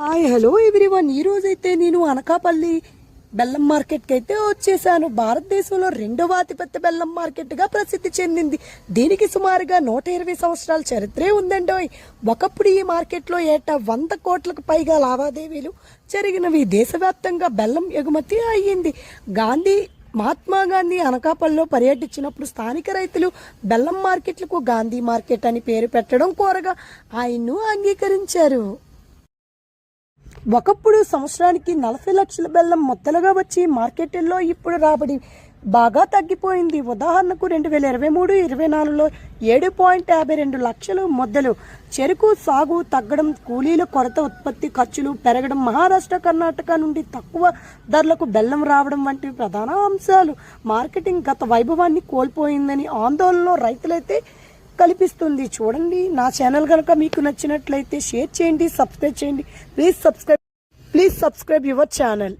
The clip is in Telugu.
Hi hello everyone. ఈ అయితే నేను అనకాపల్లి బెల్లం మార్కెట్కి అయితే వచ్చేసాను. భారతదేశంలో రెండవ అతిపెద్ద బెల్లం మార్కెట్గా ప్రసిద్ధి చెందింది. దీనికి సుమారుగా నూట ఇరవై సంవత్సరాల చరిత్రే ఉందండోయ్. ఒకప్పుడు ఈ మార్కెట్లో ఏటా వంద కోట్లకు పైగా లావాదేవీలు జరిగినవి. దేశవ్యాప్తంగా బెల్లం ఎగుమతి అయ్యింది. గాంధీ మహాత్మా గాంధీ అనకాపల్లిలో పర్యటించినప్పుడు స్థానిక రైతులు బెల్లం మార్కెట్లకు గాంధీ మార్కెట్ అని పేరు పెట్టడం కోరగా ఆయన్ను అంగీకరించారు. ఒకప్పుడు సంవత్సరానికి నలభై లక్షల బెల్లం మొత్తలుగా వచ్చి మార్కెట్లో ఇప్పుడు రాబడి బాగా తగ్గిపోయింది. ఉదాహరణకు రెండు వేల ఇరవై మూడు ఇరవై నాలుగులో ఏడు పాయింట్ యాభై రెండు లక్షలు మొద్దలు. చెరుకు సాగు తగ్గడం కూలీల కొరత ఉత్పత్తి ఖర్చులు పెరగడం మహారాష్ట్ర కర్ణాటక నుండి తక్కువ ధరలకు బెల్లం రావడం వంటి ప్రధాన అంశాలు. మార్కెటింగ్ గత వైభవాన్ని కోల్పోయిందని ఆందోళనలో రైతులైతే కల్పిస్తుంది. చూడండి నా ఛానల్ కనుక మీకు నచ్చినట్లయితే షేర్ చేయండి సబ్స్క్రైబ్ చేయండి. Please subscribe please subscribe your channel.